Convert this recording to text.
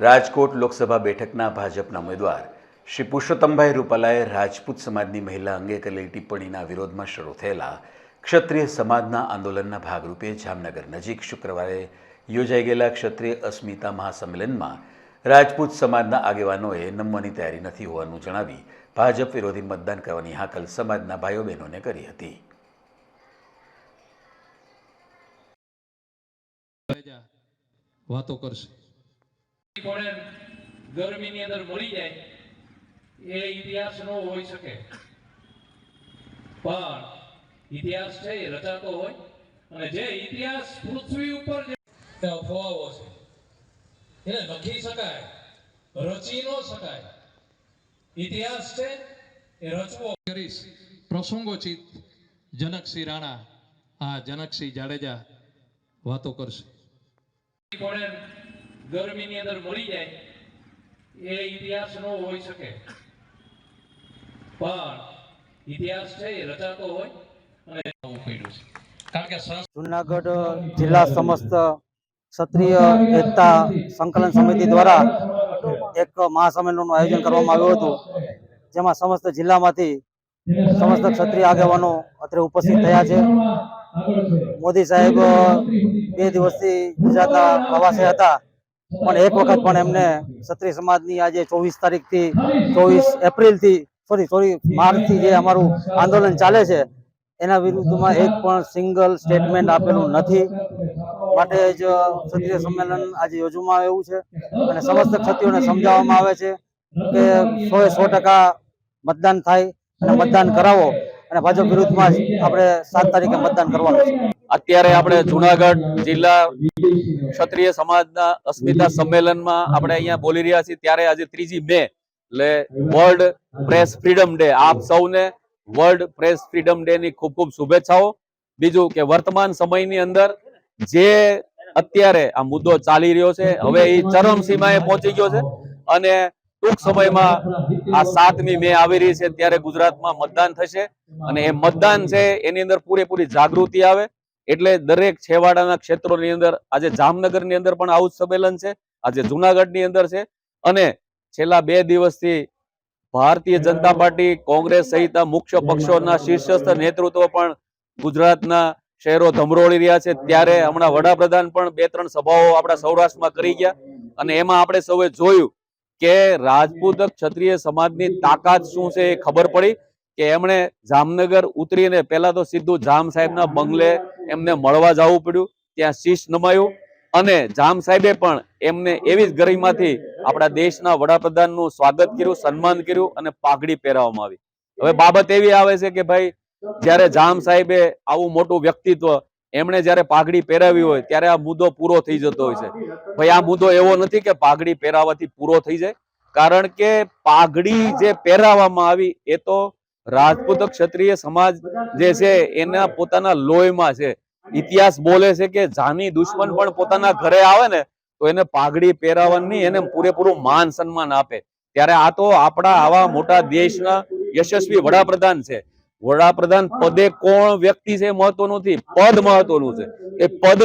રાજકોટ લોકસભા બેઠકના ભાજપના ઉમેદવાર શ્રી પુરુષોત્તમભાઈ રૂપાલાએ રાજપૂત સમાજની મહિલા અંગે કરેલી ટિપ્પણીના વિરોધમાં શરૂ થયેલા ક્ષત્રિય સમાજના આંદોલનના ભાગરૂપે જામનગર નજીક શુક્રવારે યોજાઈ ગયેલા ક્ષત્રિય અસ્મિતા મહાસંમેલનમાં રાજપૂત સમાજના આગેવાનોએ નમવાની તૈયારી નથી હોવાનું જણાવી ભાજપ વિરોધી મતદાન કરવાની હાકલ સમાજના ભાઈઓ બહેનોને કરી હતી. વાતો કરશે. ગરમીની અંદર મળી જાય એ ઇતિહાસ નો હોઈ શકે. પણ ઇતિહાસ છે એ રચાતો હોય અને જે ઇતિહાસ પૃથ્વી ઉપર જે અફવાઓ છે એને લખી શકાય રચી ન શકાય. ઇતિહાસ છે એ રચવો. કરીશ. પ્રસંગોચિત જનકસિંહ રાણા આ જનકસિંહ જાડેજા વાતો કરશે. પડે ગરમીની અંદર મળી જાય, એ ઇતિહાસ ન હોઈ શકે. પણ ઇતિહાસ છે, એ રચાતો હોય અને કર્યું છે. કારણ કે જુનાગઢ જિલ્લા સમસ્ત ક્ષત્રિય એકતા સંકલન સમિતિ દ્વારા એક મહાસંમેલનનું આયોજન કરવામાં આવ્યું હતું, જેમાં સમસ્ત જિલ્લામાંથી સમસ્ત ક્ષત્રિય આગેવાનો અત્રે ઉપસ્થિત થયા છે. મોદી સાહેબ, બે દિવસથી ગુજરાતના પ્રવાસે હતા. પણ એક વખત પણ એમને ક્ષત્રિય સમાજની આજે ચોવીસ તારીખથી ચોવીસ એપ્રિલથી સોરી સોરી માર્ચથી જે અમારું આંદોલન ચાલે છે, એના વિરુદ્ધમાં એક પણ સિંગલ સ્ટેટમેન્ટ આપેલું નથી. માટે જ ક્ષત્રિય સંમેલન આજે યોજવામાં આવ્યું છે અને સમસ્ત ક્ષત્રિયોને સમજાવવામાં આવે છે કે સો સો ટકા મતદાન થાય અને મતદાન કરાવો. અને ભાજપ વિરુદ્ધમાં આપણે સાત તારીખે મતદાન કરવાનું છે. અત્યારે આપણે જુનાગઢ જિલ્લા ક્ષત્રિય સમાજના અસ્મિતા સંમેલનમાં આપણે અહીંયા બોલી રહ્યા છીએ. ત્યારે આજે ત્રીજી મે, એટલે વર્લ્ડ પ્રેસ ફ્રીડમ ડે આપ સૌને વર્લ્ડ પ્રેસ ફ્રીડમ ડે ની ખૂબ ખૂબ શુભેચ્છાઓ. બીજું કે વર્તમાન સમયની અંદર જે અત્યારે આ મુદ્દો ચાલી રહ્યો છે, હવે એ ચરમસીમાએ પહોંચી ગયો છે. અને ટૂંક સમયમાં આ સાતમી મે આવી રહી છે ત્યારે ગુજરાતમાં મતદાન થશે અને એ મતદાન છે એની અંદર પૂરેપૂરી જાગૃતિ આવે. એટલે દરેક છેવાડાના ક્ષેત્રોની અંદર આજે જામનગરની અંદર પણ આવું સંમેલન છે. આજે જુનાગઢની અંદર છે. અને છેલ્લા બે દિવસથી ભારતીય જનતા પાર્ટી, કોંગ્રેસ સહિત મુખ્ય પક્ષોના શીર્ષસ્થ નેતૃત્વ પણ ગુજરાતના શહેરો ધમરોળી રહ્યા છે. ત્યારે હમણાં વડાપ્રધાન પણ બે ત્રણ સભાઓ આપણા સૌરાષ્ટ્રમાં કરી ગયા. અને એમાં આપણે સૌએ જોયું કે રાજપૂત ક્ષત્રિય સમાજની તાકાત શું છે એ ખબર પડી કે એમણે જામનગર ઉતરીને પહેલા તો સીધું જામ સાહેબના બંગલે એમને મળવા જવું પડ્યું, ત્યાં શીશ નમાયું અને જામ સાહેબે પણ એમને એવી જ ગરીમાંથી આપણા દેશના વડાપ્રધાનનું સ્વાગત કર્યું, સન્માન કર્યું અને પાઘડી પહેરાવવામાં આવી. હવે બાબત એવી આવે છે કે ભાઈ, જ્યારે જામ સાહેબે આવું મોટું વ્યક્તિત્વ એમણે જ્યારે પાઘડી પહેરાવી હોય, ત્યારે આ મુદ્દો પૂરો થઈ જતો હોય છે. ભાઈ, આ મુદ્દો એવો નથી કે પાઘડી પહેરાવાથી પૂરો થઈ જાય. કારણ કે પાઘડી જે પહેરાવામાં આવી, એ તો રાજપૂત ક્ષત્રિય સમાજ જે છે, એના પોતાના લોહીમાં છે. ઇતિહાસ બોલે છે કે જાની દુશ્મન પણ પોતાના ઘરે આવે ને, તો એને પાઘડી પહેરાવવાની એને પૂરેપૂરું માન સન્માન આપે. ત્યારે આ તો આપણા આવા મોટા દેશના યશસ્વી વડાપ્રધાન છે. વડાપ્રધાન પદે કોણ વ્યક્તિ છે મહત્વનું નથી. પદ મહત્વનું છે. એ પદ